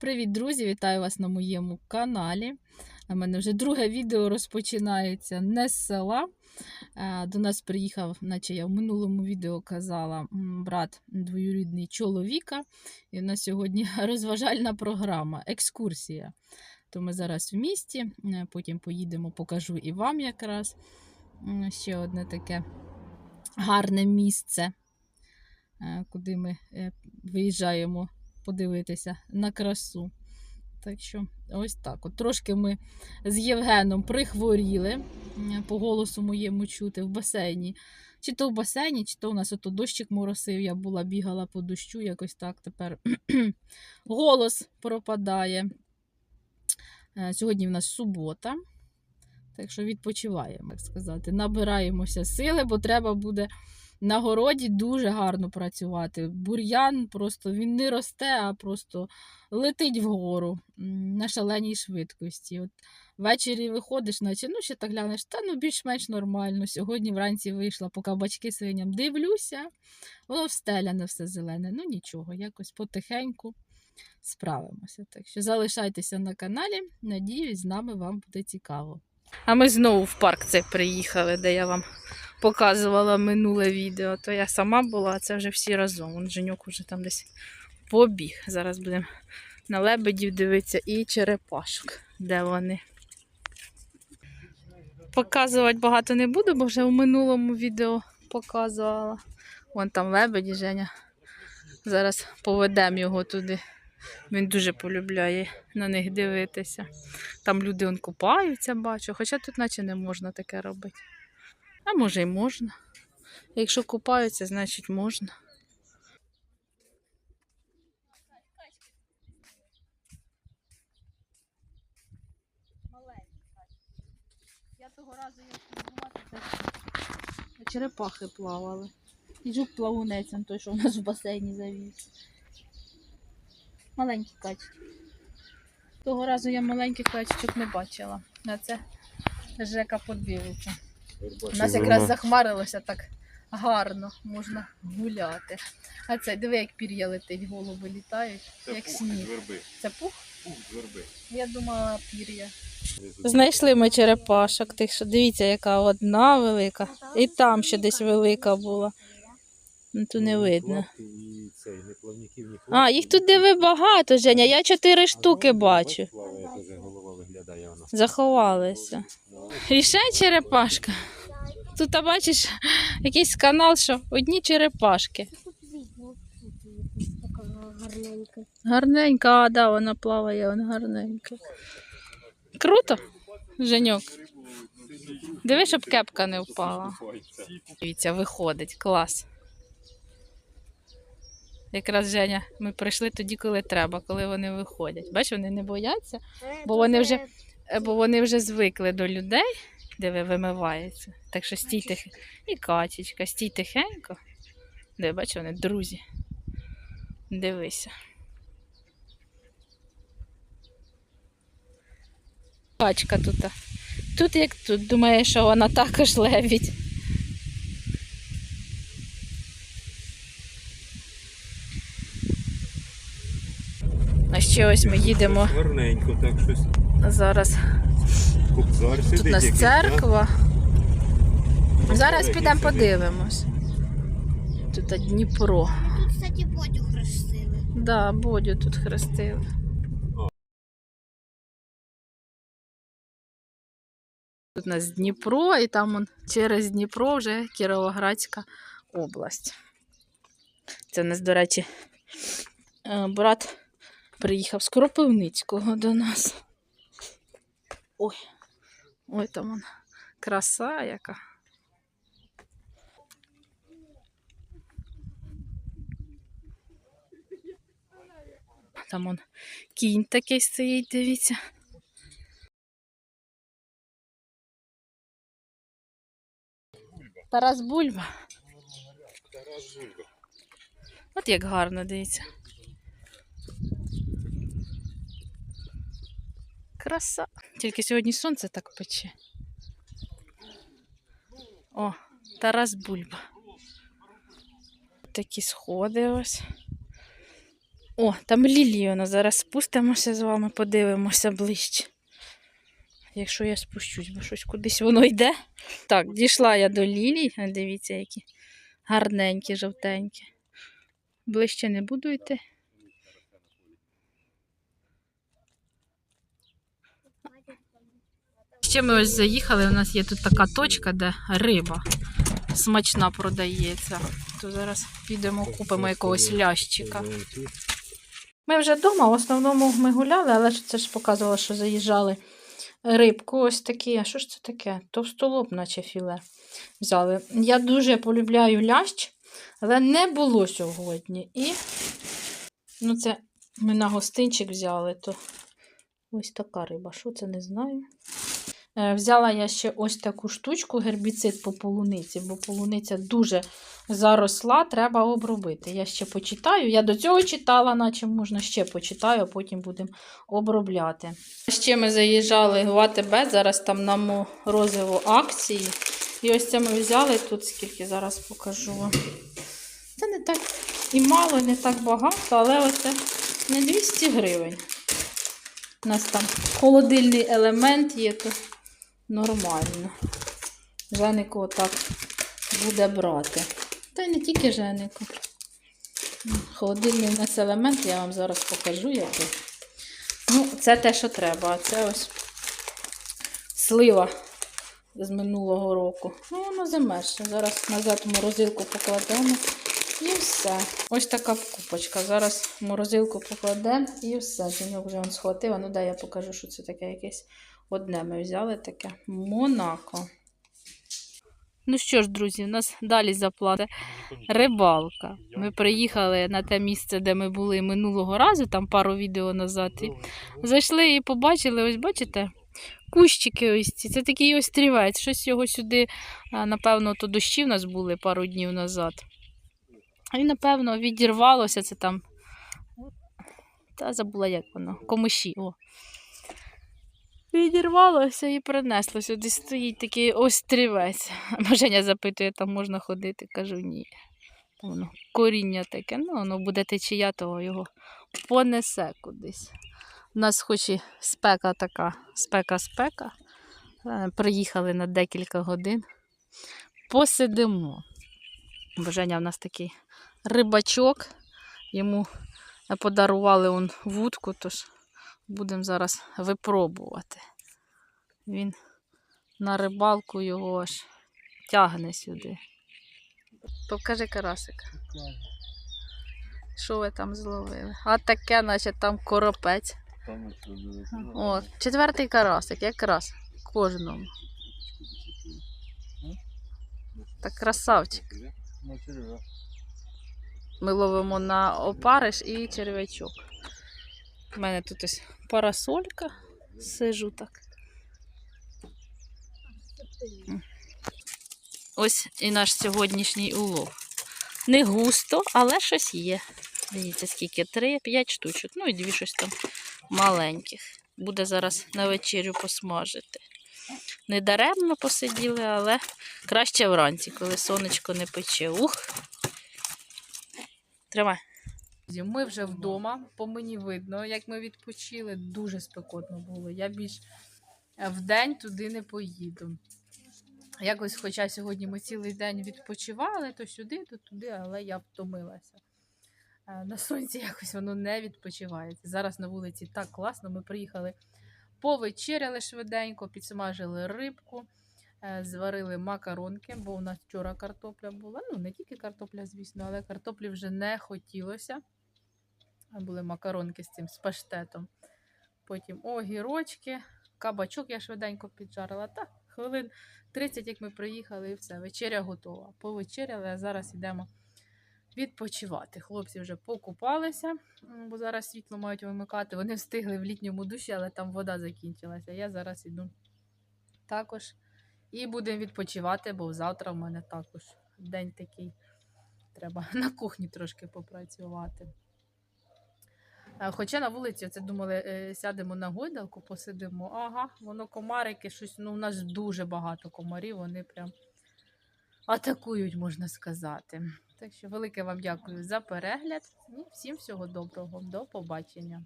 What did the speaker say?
Привіт, друзі! Вітаю вас на моєму каналі. У мене вже друге відео розпочинається не з села. Е, До нас приїхав, наче я в минулому відео казала, брат двоюрідний чоловіка. І у нас сьогодні розважальна програма, екскурсія. То ми зараз в місті, е, потім поїдемо, покажу і вам якраз ще одне таке гарне місце, е, куди ми виїжджаємо подивитися на красу. Так що, ось так. От Трошки ми з Євгеном прихворіли по голосу моєму чути в басейні. Чи то в басейні, чи то у нас ото дощик моросив, я була бігала по дощу, якось так тепер голос пропадає. Е, Сьогодні в нас субота. Так що відпочиваємо, так сказати. Набираємося сили, бо треба буде на городі дуже гарно працювати. Бур'ян просто він не росте, а просто летить вгору на шаленій швидкості. От ввечері виходиш, наче ну ще так глянеш, та ну більш-менш нормально. Сьогодні вранці вийшла по кабачки свиням. Дивлюся, воно встеляне все зелене. Ну нічого, якось потихеньку справимося. Так що залишайтеся на каналі. Надіюсь, з нами вам буде цікаво. А ми знову в парк цей приїхали, де я вам показувала минуле відео. То я сама була, а це вже всі разом. Вон Женьок уже там десь побіг. Зараз будемо на лебедів дивитися і черепашок, де вони. Показувати багато не буду, бо вже в минулому відео показувала. Вон там лебеді, Женя. Зараз поведемо його туди. Він дуже полюбляє на них дивитися. Там люди он купаються, бачу, хоча тут наче не можна таке робити. А може й можна. Якщо купаються, значить можна. Я того разу як черепахи плавали. І жук плавунець, той, що у нас в басейні завівся. Маленькі качки. Того разу я маленьких качечок не бачила. На це Жека подивиться. У нас якраз захмарилося так гарно, можна гуляти. А це диви, як пір'я летить, голуби літають, як сніг. Верби. Це пух? Пух з верби. Я думала пір'я. Знайшли ми черепашок, тих, що дивіться, яка одна велика. І там ще десь велика була. Ну, тут не видно. І цей, не плавників, ні А, їх тут диви багато, Женя. Я чотири штуки бачу. Теж голова виглядає вона. Заховалися. І ще черепашка. Тут, а бачиш, якийсь канал, що одні черепашки. Гарненька. Гарненька, а, да, вона плаває, вона гарненька. Круто, Женьок. Диви, щоб кепка не впала. Дивіться, виходить, клас. Якраз Женя, ми прийшли тоді, коли треба, коли вони виходять. Бачиш, вони не бояться, Бо вони вже- е, бо вони вже звикли до людей, де ви вимивається. Так що стій тихо. І качечка, стій тихенько. Де, бачиш, вони друзі. Дивися. Качка тут. Тут як тут. Думає, що вона також левіть. Ще ось ми їдемо Гарненько, так щось. зараз. Кобзар сидить. Тут у нас якийсь, церква. Зараз підемо подивимось. Тут Дніпро. Тут, кстати, Бодю хрестили. Да, Бодю тут хрестили. Тут у нас Дніпро, і там он, через Дніпро вже Кіровоградська область. Це у нас, до речі, е, брат приїхав з Кропивницького до нас. Ой, ой, там он краса яка. Там он кінь такий стоїть, дивіться. Тарас Бульба. Тарас Бульба. От як гарно дивіться. Краса. Тільки сьогодні сонце так пече. О, Тарас Бульба. Такі сходи ось. О, там Ліліона. Зараз спустимося з вами, подивимося ближче. Якщо я спущусь, бо щось кудись воно йде. Так, дійшла я до Лілій. Дивіться, які гарненькі, жовтенькі. Ближче не буду йти. Ще ми ось заїхали, у нас є тут така точка, де риба смачна продається. То зараз підемо купимо якогось лящика. Ми вже вдома, в основному ми гуляли, але це ж показувало, що заїжджали рибку ось такі. А що ж це таке? Товстолоб, наче філе взяли. Я дуже полюбляю лящ, але не було сьогодні. І ну, це ми на гостинчик взяли, то ось така риба. Що це не знаю. Е, Взяла я ще ось таку штучку, гербіцид по полуниці, бо полуниця дуже заросла, треба обробити. Я ще почитаю. Я до цього читала, наче можна ще почитаю, а потім будемо обробляти. Ще ми заїжджали в АТБ, зараз там на морозиво акції. І ось це ми взяли тут, скільки зараз покажу. Це не так і мало, не так багато, але оце не 200 гривень. У нас там холодильний елемент є, то нормально. Женику отак буде брати. Та й не тільки женику. Холодильний у нас елемент, я вам зараз покажу, який. Ну, це те, що треба. Це ось слива з минулого року. Ну, воно замерзше. Зараз назад в морозилку покладемо. І все. Ось така покупочка. Зараз морозилку покладемо і все. Женьок вже он схватив. Ну дай я покажу, що це таке якесь одне. Ми взяли таке Монако. Ну що ж, друзі, у нас далі заплата рибалка. Ми приїхали на те місце, де ми були минулого разу, там пару відео назад. І зайшли і побачили, ось бачите, кущики ось ці. Це такий острівець. Щось його сюди, напевно, то дощі в нас були пару днів назад. І, напевно, відірвалося це там. Та забула, як воно. Комиші. О. Відірвалося і принесло. Сюди стоїть такий острівець. Женя запитує, там можна ходити. Кажу, ні. Воно коріння таке, ну воно буде течія, то його понесе кудись. У нас хоч і спека така, спека-спека. Е, Приїхали на декілька годин. Посидимо. Бо Женя в нас такий рибачок. Йому подарували он вудку, тож будемо зараз випробувати. Він на рибалку його аж тягне сюди. Покажи карасик. Що ви там зловили? А таке, наче там коропець. О, четвертий карасик, якраз кожному. Так красавчик. Ми ловимо на опариш і черв'ячок. У мене тут ось парасолька. Сижу так. Ось і наш сьогоднішній улов. Не густо, але щось є. Дивіться, скільки? Три-п'ять штучок. Ну і дві щось там маленьких. Буде зараз на вечерю посмажити. Не даремно посиділи, але краще вранці, коли сонечко не пече. Ух! Тримай. Ми вже вдома, по мені видно, як ми відпочили, дуже спекотно було. Я більш вдень туди не поїду. Якось, хоча сьогодні ми цілий день відпочивали, то сюди, то туди, але я втомилася. Е, На сонці якось воно не відпочивається. Зараз на вулиці так класно. Ми приїхали, повечеряли швиденько, підсмажили рибку, е, зварили макаронки, бо у нас вчора картопля була. Ну, не тільки картопля, звісно, але картоплі вже не хотілося. Були макаронки з цим з паштетом. Потім огірочки, кабачок я швиденько піджарила. Так, хвилин 30, як ми приїхали, і все, вечеря готова. Повечеряли, а зараз йдемо відпочивати. Хлопці вже покупалися, бо зараз світло мають вимикати. Вони встигли в літньому душі, але там вода закінчилася. Я зараз іду також. І будемо відпочивати, бо завтра в мене також день такий. Треба на кухні трошки попрацювати. Е, Хоча на вулиці це думали, е, сядемо на гойдалку, посидимо. Ага, воно комарики, щось. Ну, у нас дуже багато комарів, вони прям атакують, можна сказати. Так що велике вам дякую за перегляд і всім всього доброго. До побачення.